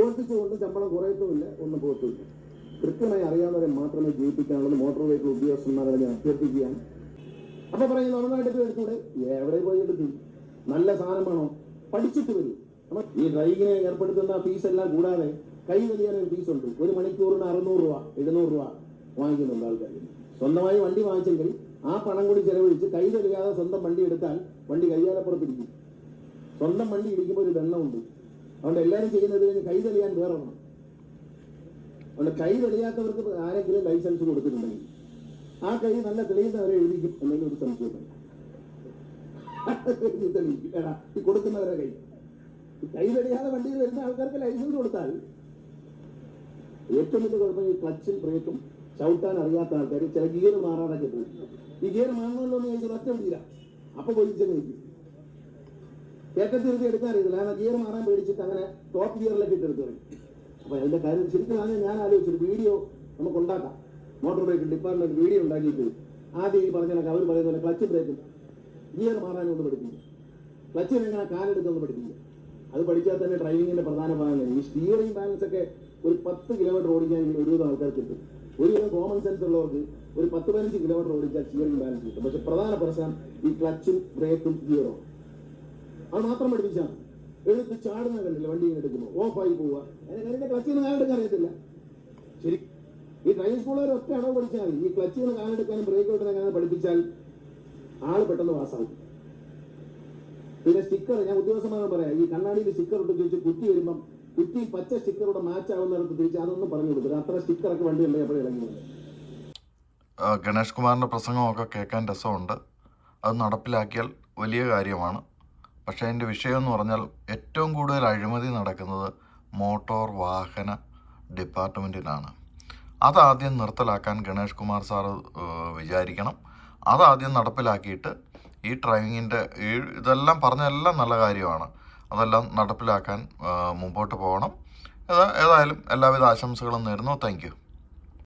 തോൽപ്പിച്ചുകൊണ്ട് ശമ്പളം കുറയത്തുമില്ല ഒന്നും പോകത്തുമില്ല. കൃത്യമായി അറിയാവുന്നവരെ മാത്രമേ ജയിപ്പിക്കാനുള്ളത് മോട്ടോർ വെഹിക്കിൾ ഉദ്യോഗസ്ഥന്മാരെ ഞാൻ അഭ്യർത്ഥിക്കുകയാണ്. അപ്പൊ പറയുന്നത് നന്നായിട്ട് പോയി എടുത്തൂടെ എവിടെ പോയി എടുത്തു? നല്ല സാധനം വേണോ? പഠിച്ചിട്ട് വരും. അപ്പൊ ഈ ഡ്രൈവിങ്ങിനെ ഏർപ്പെടുത്തുന്ന ഫീസ് എല്ലാം കൂടാതെ കൈ വലിയാൻ ഒരു ഫീസ് ഉണ്ട്. ഒരു മണിക്കൂറിന് അറുന്നൂറ് രൂപ എഴുന്നൂറ് രൂപ വാങ്ങിക്കുന്നുണ്ട് ആൾക്കാർ സ്വന്തമായി വണ്ടി വാങ്ങിച്ചെങ്കിൽ ആ പണം കൂടി ചെലവഴിച്ച് കൈ തെളിയാതെ സ്വന്തം വണ്ടി എടുത്താൽ വണ്ടി കയ്യാലപ്പുറത്തിരിക്കും. സ്വന്തം വണ്ടി ഇടിക്കുമ്പോൾ ഒരു ദണ്ണമുണ്ട് അതുകൊണ്ട് എല്ലാവരും ചെയ്യുന്നത് കൈ തെളിയാൻ വേറെ വേണം അതുകൊണ്ട് കൈ തെളിയാത്തവർക്ക് ആരെങ്കിലും ലൈസൻസ് കൊടുത്തിട്ടുണ്ടെങ്കിൽ ആ കൈ നല്ല തെളിയുന്നവരെ എഴുതിക്കും എന്നൊരു ഒരു സംശയമില്ല തെളിയിക്കും. എടാ ഈ കൈ. കൈ തെളിയാതെ വണ്ടിയിൽ വരുന്ന ആൾക്കാർക്ക് ലൈസൻസ് കൊടുത്താൽ ഏറ്റവും വലിയ കുഴപ്പം ഈ ക്ലച്ചും ബ്രേക്കും ചവിട്ടാൻ അറിയാത്ത ആൾക്കാർ ചില ഗിയർ മാറാനൊക്കെ പോകും. ഈ ഗിയർ മാറണമല്ലോ എന്ന് ചോദിച്ചാൽ ഒറ്റ വണ്ടിയില്ല. അപ്പൊ പൊലിച്ചങ്ങ് നിൽക്കും എടുത്ത് എടുക്കാൻ അറിയത്തില്ല. കാരണം ഗിയർ മാറാൻ പേടിച്ചിട്ട് അങ്ങനെ ടോപ്പ് ഗിയറിലൊക്കെ ഇട്ടെടുത്ത് പറയും അപ്പൊ അതിന്റെ കാര്യം ശരിക്കും ആണ് ഞാൻ ആലോചിച്ചൊരു വീഡിയോ നമുക്ക് ഉണ്ടാക്കാം. മോട്ടോർ ബ്രേക്ക് ഡിപ്പാർട്ട്മെന്റ് വീഡിയോ ഉണ്ടാക്കിയിട്ട് ആദ്യം ഈ പറഞ്ഞ അവർ പറയുന്ന പോലെ ക്ലച്ച് ബ്രേക്കും ഗിയർ മാറാനൊന്നും ഒന്ന് ക്ലച്ച് എങ്ങനെ കാലെടുത്തൊന്ന് പഠിപ്പിക്കുക അത് പഠിച്ചാൽ തന്നെ ഡ്രൈവിങ്ങിന്റെ പ്രധാന ഭാഗം ഈ സ്റ്റിയറിംഗ് ബാലൻസ് ഒക്കെ ഒരു പത്ത് കിലോമീറ്റർ ഓടിക്കാൻ ഒരുവിധം ആൾക്കാർക്ക് കിട്ടും. ഒരു കിലോ കോമൺ സെൻസ് ഉള്ളവർക്ക് ഒരു പത്ത് പതിനഞ്ച് കിലോമീറ്റർ ഓടിച്ചാൽ സ്റ്റിയറിംഗ് ബാലൻസ് കിട്ടും. പക്ഷെ പ്രധാന പ്രശ്നം ഈ ക്ലച്ചും ബ്രേക്കും ഗിയറും അത് മാത്രം പഠിപ്പിച്ചാണ് എഴുത്ത് ചാടുന്ന കണ്ടില്ല വണ്ടി എടുക്കുമ്പോൾ ഓഫായി പോവുക. അതിന്റെ നിന്ന് കാലെടുക്കാൻ അറിയത്തില്ല. ശരി. ഈ ഡ്രൈവിംഗ് സ്കൂളുകാർ ഒറ്റ അടവ് പഠിച്ചാൽ മതി. ഈ ക്ലച്ചിന് കാലെടുക്കാനും ബ്രേക്ക് ഔട്ടിനെ പഠിപ്പിച്ചാൽ ആൾ പെട്ടെന്ന് പാസ്സാവും പിന്നെ സ്റ്റിക്കർ ഞാൻ ഉദ്യോഗസ്ഥന്മാരോട് പറയാം ഈ കണ്ണാടിയിൽ സ്റ്റിക്കർ ഇട്ട് ചോദിച്ച് കുറ്റി വരുമ്പം കുറ്റി പച്ച സ്റ്റിക്കറോടെ മാച്ച് ആവുന്നിടത്ത് തിരിച്ച് അതൊന്നും പറഞ്ഞു കൊടുക്കുക അത്ര സ്റ്റിക്കറൊക്കെ ഉണ്ട് എപ്പോഴും ഇറങ്ങുന്നത് ഗണേഷ് കുമാറിന്റെ പ്രസംഗമൊക്കെ കേൾക്കാൻ രസമുണ്ട്. അത് നടപ്പിലാക്കിയാൽ വലിയ കാര്യമാണ്. പക്ഷേ അതിന്റെ വിഷയം എന്ന് പറഞ്ഞാൽ ഏറ്റവും കൂടുതൽ അഴിമതി നടക്കുന്നത് മോട്ടോർ വാഹന ഡിപ്പാർട്ട്മെന്റിലാണ് അതാദ്യം നിർത്തലാക്കാൻ ഗണേഷ് കുമാർ സാറ് വിചാരിക്കണം. അതാദ്യം നടപ്പിലാക്കിയിട്ട് ഈ ഡ്രൈവിങ്ങിന്റെ ഇതെല്ലാം പറഞ്ഞെല്ലാം നല്ല കാര്യമാണ്. അതെല്ലാം നടപ്പിലാക്കാൻ മുമ്പോട്ട് പോകണം. ഏതാ- ഏതായാലും എല്ലാവിധ ആശംസകളും നേരുന്നു. താങ്ക്